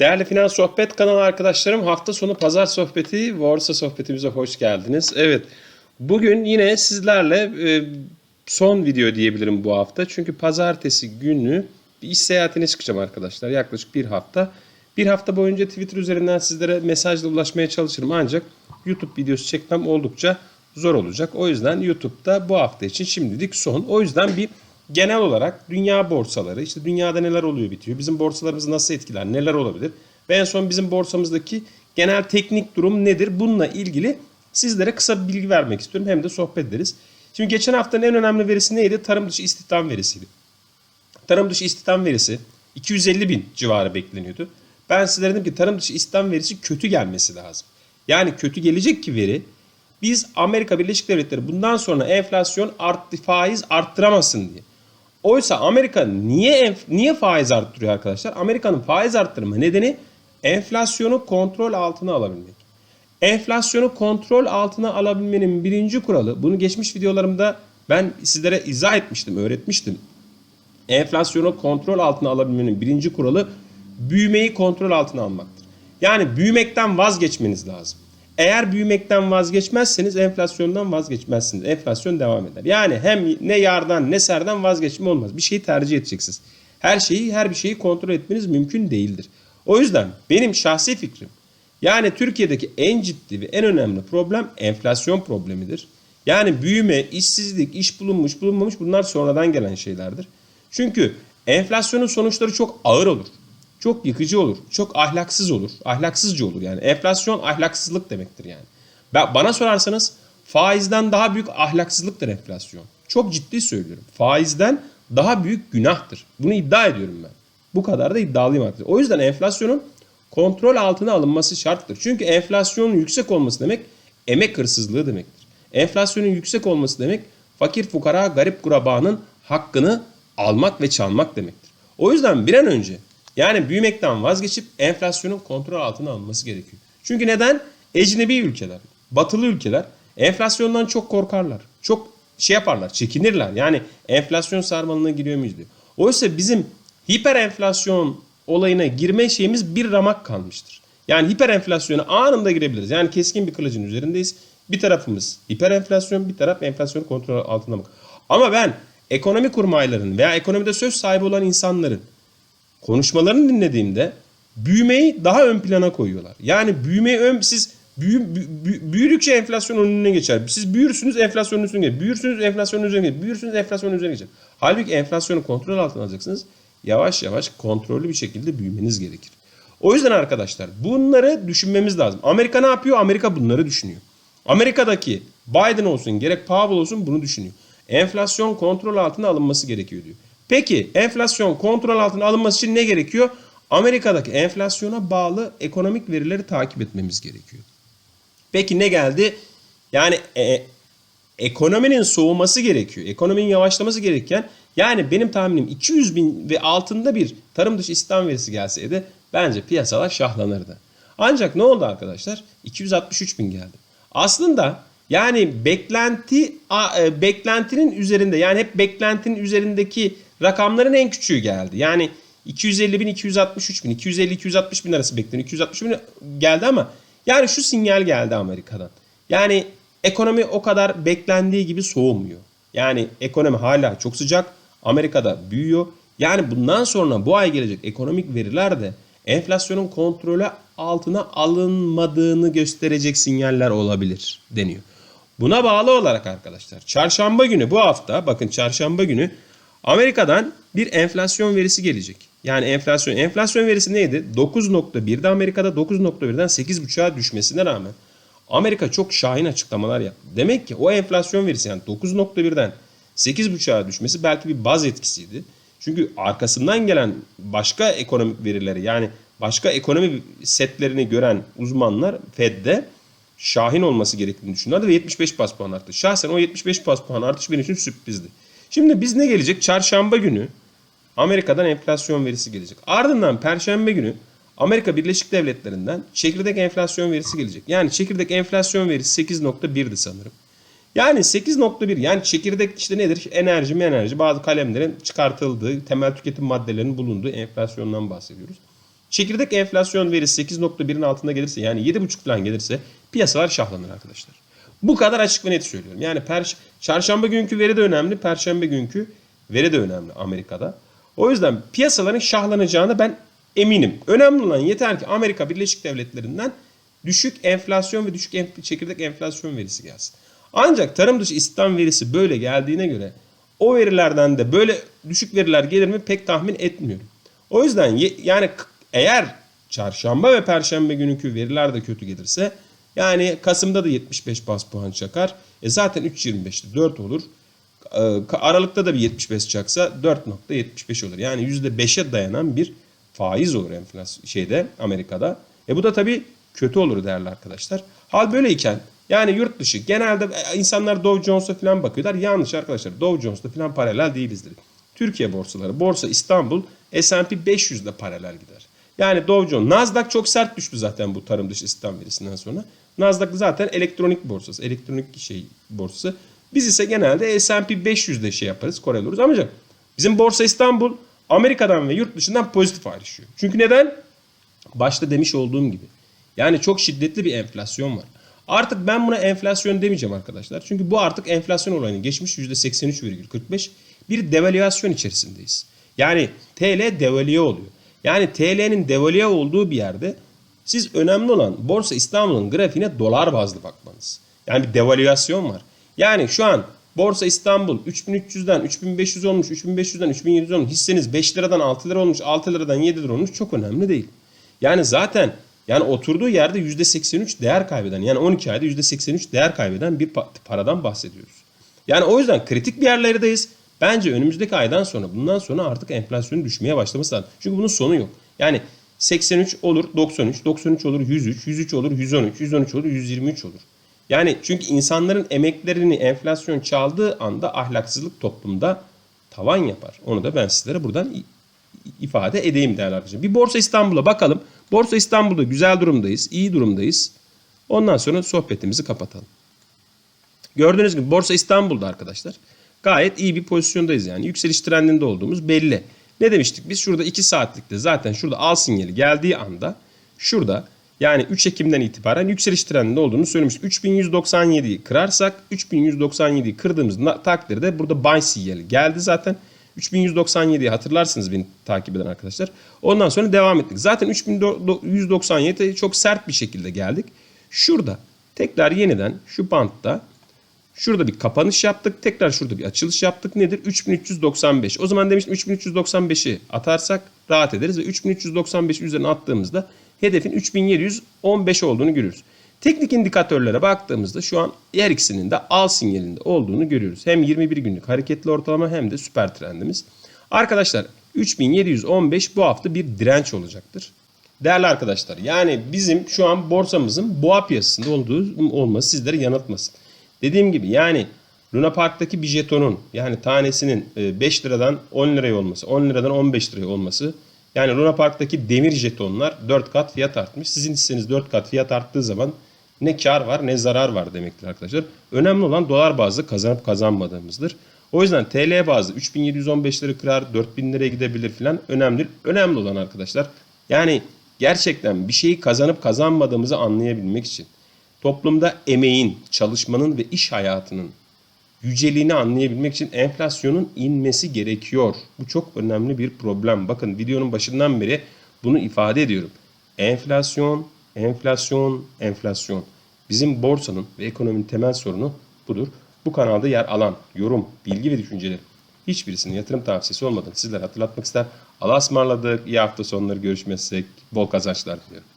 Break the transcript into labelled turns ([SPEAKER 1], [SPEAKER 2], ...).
[SPEAKER 1] Değerli Finans Sohbet kanalı arkadaşlarım hafta sonu pazar sohbeti, borsa sohbetimize hoş geldiniz. Evet bugün yine sizlerle e, son video diyebilirim bu hafta. Çünkü pazartesi günü bir iş seyahatine çıkacağım arkadaşlar yaklaşık bir hafta. Bir hafta boyunca Twitter üzerinden sizlere mesajla ulaşmaya çalışırım ancak YouTube videosu çekmem oldukça zor olacak. O yüzden YouTube'da bu hafta için şimdilik son. O yüzden bir genel olarak dünya borsaları, işte dünyada neler oluyor bitiyor, bizim borsalarımızı nasıl etkiler, neler olabilir ve en son bizim borsamızdaki genel teknik durum nedir? Bununla ilgili sizlere kısa bir bilgi vermek istiyorum hem de sohbet ederiz. Şimdi geçen haftanın en önemli verisi neydi? Tarım dışı istihdam verisiydi. Tarım dışı istihdam verisi 250 bin civarı bekleniyordu. Ben size dedim ki tarım dışı istihdam verisi kötü gelmesi lazım. Yani kötü gelecek ki veri biz Amerika Birleşik Devletleri bundan sonra enflasyon arttı, faiz arttıramasın diye. Oysa Amerika niye niye faiz arttırıyor arkadaşlar? Amerika'nın faiz arttırma nedeni enflasyonu kontrol altına alabilmek. Enflasyonu kontrol altına alabilmenin birinci kuralı, bunu geçmiş videolarımda ben sizlere izah etmiştim, öğretmiştim. Enflasyonu kontrol altına alabilmenin birinci kuralı büyümeyi kontrol altına almaktır. Yani büyümekten vazgeçmeniz lazım. Eğer büyümekten vazgeçmezseniz enflasyondan vazgeçmezsiniz. Enflasyon devam eder. Yani hem ne yardan ne serden vazgeçme olmaz. Bir şeyi tercih edeceksiniz. Her şeyi her bir şeyi kontrol etmeniz mümkün değildir. O yüzden benim şahsi fikrim yani Türkiye'deki en ciddi ve en önemli problem enflasyon problemidir. Yani büyüme, işsizlik, iş bulunmuş, bulunmamış bunlar sonradan gelen şeylerdir. Çünkü enflasyonun sonuçları çok ağır olur. Çok yıkıcı olur. Çok ahlaksız olur. Ahlaksızca olur yani. Enflasyon ahlaksızlık demektir yani. Ben, bana sorarsanız faizden daha büyük ahlaksızlıktır enflasyon. Çok ciddi söylüyorum. Faizden daha büyük günahtır. Bunu iddia ediyorum ben. Bu kadar da iddialıyım artık. O yüzden enflasyonun kontrol altına alınması şarttır. Çünkü enflasyonun yüksek olması demek emek hırsızlığı demektir. Enflasyonun yüksek olması demek fakir fukara garip kurabanın hakkını almak ve çalmak demektir. O yüzden bir an önce yani büyümekten vazgeçip enflasyonun kontrol altına alınması gerekiyor. Çünkü neden? Ecnebi ülkeler, batılı ülkeler enflasyondan çok korkarlar. Çok şey yaparlar, çekinirler. Yani enflasyon sarmalına giriyor muyuz diyor. Oysa bizim hiper enflasyon olayına girme şeyimiz bir ramak kalmıştır. Yani hiper enflasyona anında girebiliriz. Yani keskin bir kılıcın üzerindeyiz. Bir tarafımız hiper enflasyon, bir taraf enflasyon kontrol altında bak. Ama ben ekonomi kurmayların veya ekonomide söz sahibi olan insanların konuşmalarını dinlediğimde büyümeyi daha ön plana koyuyorlar. Yani büyümeyi ön siz büyü, büyü, büyüdükçe enflasyon önüne geçer. Siz büyürsünüz enflasyonun üstüne geçer. Büyürsünüz enflasyonun üzerine geçer. Büyürsünüz enflasyonun üzerine geçer. Halbuki enflasyonu kontrol altına alacaksınız. Yavaş yavaş kontrollü bir şekilde büyümeniz gerekir. O yüzden arkadaşlar bunları düşünmemiz lazım. Amerika ne yapıyor? Amerika bunları düşünüyor. Amerika'daki Biden olsun gerek Powell olsun bunu düşünüyor. Enflasyon kontrol altına alınması gerekiyor diyor. Peki enflasyon kontrol altına alınması için ne gerekiyor? Amerika'daki enflasyona bağlı ekonomik verileri takip etmemiz gerekiyor. Peki ne geldi? Yani e, ekonominin soğuması gerekiyor. Ekonominin yavaşlaması gereken yani benim tahminim 200 bin ve altında bir tarım dışı istihdam verisi gelseydi bence piyasalar şahlanırdı. Ancak ne oldu arkadaşlar? 263 bin geldi. Aslında yani beklenti e, beklentinin üzerinde yani hep beklentinin üzerindeki rakamların en küçüğü geldi. Yani 250 bin 263 bin 250 260 bin arası bekleniyor. 260 bin geldi ama yani şu sinyal geldi Amerika'dan. Yani ekonomi o kadar beklendiği gibi soğumuyor. Yani ekonomi hala çok sıcak. Amerika'da büyüyor. Yani bundan sonra bu ay gelecek ekonomik veriler de enflasyonun kontrolü altına alınmadığını gösterecek sinyaller olabilir deniyor. Buna bağlı olarak arkadaşlar çarşamba günü bu hafta bakın çarşamba günü Amerika'dan bir enflasyon verisi gelecek. Yani enflasyon enflasyon verisi neydi? 9.1'de Amerika'da 9.1'den 8.5'a düşmesine rağmen Amerika çok şahin açıklamalar yaptı. Demek ki o enflasyon verisi yani 9.1'den 8.5'a düşmesi belki bir baz etkisiydi. Çünkü arkasından gelen başka ekonomik verileri yani başka ekonomi setlerini gören uzmanlar Fed'de şahin olması gerektiğini düşünüyorlardı ve 75 bas puan arttı. Şahsen o 75 bas puan artış benim için sürprizdi. Şimdi biz ne gelecek? Çarşamba günü Amerika'dan enflasyon verisi gelecek. Ardından Perşembe günü Amerika Birleşik Devletleri'nden çekirdek enflasyon verisi gelecek. Yani çekirdek enflasyon verisi 8.1'di sanırım. Yani 8.1 yani çekirdek işte nedir? Enerji mi enerji bazı kalemlerin çıkartıldığı temel tüketim maddelerinin bulunduğu enflasyondan bahsediyoruz. Çekirdek enflasyon verisi 8.1'in altında gelirse yani 7.5 falan gelirse piyasalar şahlanır arkadaşlar. Bu kadar açık ve net söylüyorum. Yani per, çarşamba günkü veri de önemli, perşembe günkü veri de önemli Amerika'da. O yüzden piyasaların şahlanacağını ben eminim. Önemli olan yeter ki Amerika Birleşik Devletleri'nden düşük enflasyon ve düşük enf- çekirdek enflasyon verisi gelsin. Ancak tarım dışı istihdam verisi böyle geldiğine göre o verilerden de böyle düşük veriler gelir mi pek tahmin etmiyorum. O yüzden yani eğer çarşamba ve perşembe günkü veriler de kötü gelirse yani Kasım'da da 75 bas puan çakar. E zaten 3.25'te 4 olur. Ee, Aralıkta da bir 75 çaksa 4.75 olur. Yani %5'e dayanan bir faiz olur enflasyon şeyde Amerika'da. E bu da tabii kötü olur değerli arkadaşlar. Hal böyleyken yani yurt dışı genelde e, insanlar Dow Jones'a falan bakıyorlar. Yanlış arkadaşlar. Dow Jones'la falan paralel değilizdir. Türkiye borsaları, Borsa İstanbul, S&P 500'de paralel gider. Yani Dow Jones, Nasdaq çok sert düştü zaten bu tarım dışı istihdam verisinden sonra. Nasdaq zaten elektronik borsası, elektronik şey borsası. Biz ise genelde S&P 500'de şey yaparız, korel oluruz. Ancak bizim Borsa İstanbul Amerika'dan ve yurt dışından pozitif ayrışıyor. Çünkü neden? Başta demiş olduğum gibi. Yani çok şiddetli bir enflasyon var. Artık ben buna enflasyon demeyeceğim arkadaşlar. Çünkü bu artık enflasyon olayını geçmiş %83,45 bir devalüasyon içerisindeyiz. Yani TL devalüe oluyor. Yani TL'nin devalüe olduğu bir yerde siz önemli olan Borsa İstanbul'un grafiğine dolar bazlı bakmanız. Yani bir devalüasyon var. Yani şu an Borsa İstanbul 3300'den 3500 olmuş, 3500'den 3700 olmuş. Hisseniz 5 liradan 6 lira olmuş, 6 liradan 7 lira olmuş çok önemli değil. Yani zaten yani oturduğu yerde %83 değer kaybeden yani 12 ayda %83 değer kaybeden bir pa- paradan bahsediyoruz. Yani o yüzden kritik bir yerlerdeyiz. Bence önümüzdeki aydan sonra bundan sonra artık enflasyonun düşmeye başlaması lazım. Çünkü bunun sonu yok. Yani 83 olur 93, 93 olur 103, 103 olur 113, 113 olur 123 olur. Yani çünkü insanların emeklerini enflasyon çaldığı anda ahlaksızlık toplumda tavan yapar. Onu da ben sizlere buradan ifade edeyim değerli arkadaşlar. Bir Borsa İstanbul'a bakalım. Borsa İstanbul'da güzel durumdayız, iyi durumdayız. Ondan sonra sohbetimizi kapatalım. Gördüğünüz gibi Borsa İstanbul'da arkadaşlar gayet iyi bir pozisyondayız yani. Yükseliş trendinde olduğumuz belli. Ne demiştik? Biz şurada 2 saatlikte zaten şurada al sinyali geldiği anda şurada yani 3 Ekim'den itibaren yükseliş trendinde olduğunu söylemiştik. 3197'yi kırarsak 3197'yi kırdığımız takdirde burada buy sinyali geldi zaten. 3197'yi hatırlarsınız beni takip eden arkadaşlar. Ondan sonra devam ettik. Zaten 3197'ye çok sert bir şekilde geldik. Şurada tekrar yeniden şu bantta Şurada bir kapanış yaptık. Tekrar şurada bir açılış yaptık. Nedir? 3395. O zaman demiştim 3395'i atarsak rahat ederiz. Ve 3395 üzerine attığımızda hedefin 3715 olduğunu görüyoruz. Teknik indikatörlere baktığımızda şu an her ikisinin de al sinyalinde olduğunu görüyoruz. Hem 21 günlük hareketli ortalama hem de süper trendimiz. Arkadaşlar 3715 bu hafta bir direnç olacaktır. Değerli arkadaşlar yani bizim şu an borsamızın boğa piyasasında olduğu olması sizleri yanıltmasın. Dediğim gibi yani Luna Park'taki bir jetonun yani tanesinin e, 5 liradan 10 liraya olması, 10 liradan 15 liraya olması yani Luna Park'taki demir jetonlar 4 kat fiyat artmış. Sizin hisseniz 4 kat fiyat arttığı zaman ne kar var ne zarar var demektir arkadaşlar. Önemli olan dolar bazlı kazanıp kazanmadığımızdır. O yüzden TL bazlı 3715 lira kırar 4000 liraya gidebilir filan önemli. Önemli olan arkadaşlar yani gerçekten bir şeyi kazanıp kazanmadığımızı anlayabilmek için toplumda emeğin, çalışmanın ve iş hayatının yüceliğini anlayabilmek için enflasyonun inmesi gerekiyor. Bu çok önemli bir problem. Bakın videonun başından beri bunu ifade ediyorum. Enflasyon, enflasyon, enflasyon. Bizim borsanın ve ekonominin temel sorunu budur. Bu kanalda yer alan yorum, bilgi ve düşünceler hiçbirisinin yatırım tavsiyesi olmadığını sizlere hatırlatmak ister. Allah'a ısmarladık. İyi hafta sonları görüşmezsek bol kazançlar diliyorum.